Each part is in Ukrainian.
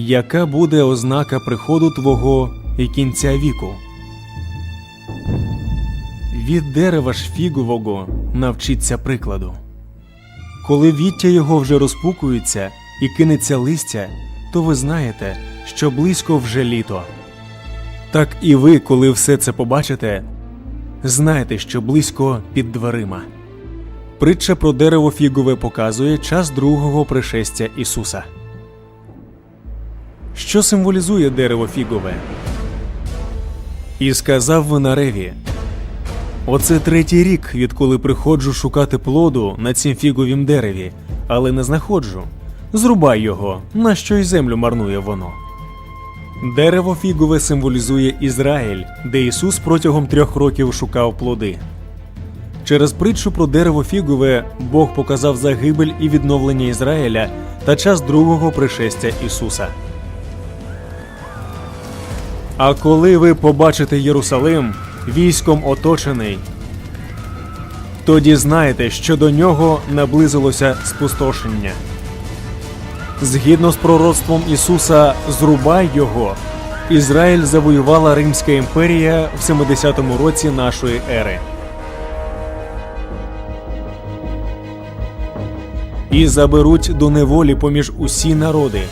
Яка буде ознака приходу Твого і кінця віку? Від дерева ж фігового навчиться прикладу. Коли віття його вже розпукується і кинеться листя, то ви знаєте, що близько вже літо. Так і ви, коли все це побачите, знайте, що близько під дверима. Притча про дерево фігове показує час другого пришестя Ісуса. Що символізує дерево фігове? І сказав винареві: Оце третій рік, відколи приходжу шукати плоду на цім фіговім дереві, але не знаходжу. Зрубай його, на що й землю марнує воно. Дерево фігове символізує Ізраїль, де Ісус протягом трьох років шукав плоди. Через притчу про дерево фігове Бог показав загибель і відновлення Ізраїля та час другого пришестя Ісуса. А коли ви побачите Єрусалим військом оточений, тоді знайте, що до нього наблизилося спустошення. Згідно з пророцтвом Ісуса Зрубай його, Ізраїль завоювала Римська імперія в 70-му році нашої ери. І заберуть до неволі поміж усі народи.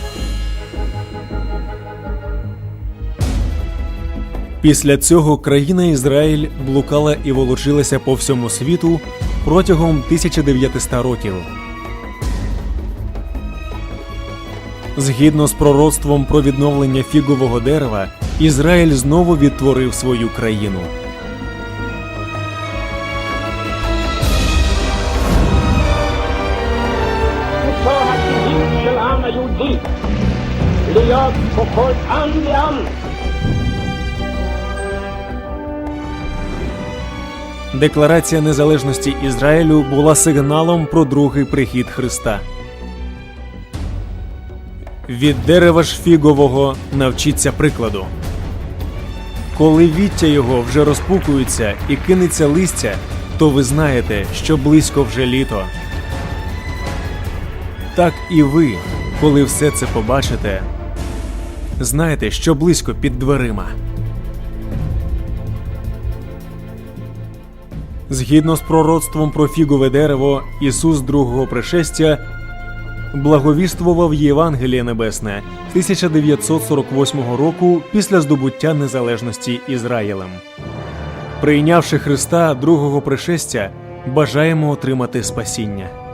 Після цього країна Ізраїль блукала і волочилася по всьому світу протягом 1900 років. Згідно з пророцтвом про відновлення фігового дерева, Ізраїль знову відтворив свою країну. Декларація незалежності Ізраїлю була сигналом про другий прихід Христа. Від дерева ж фігового навчіться прикладу. Коли віття його вже розпукується і кинеться листя, то ви знаєте, що близько вже літо. Так і ви, коли все це побачите, знаєте, що близько під дверима. Згідно з пророцтвом про фігове дерево, Ісус другого пришестя благовіствував Євангеліє Небесне 1948 року після здобуття незалежності Ізраїлем. Прийнявши Христа другого пришестя, бажаємо отримати спасіння.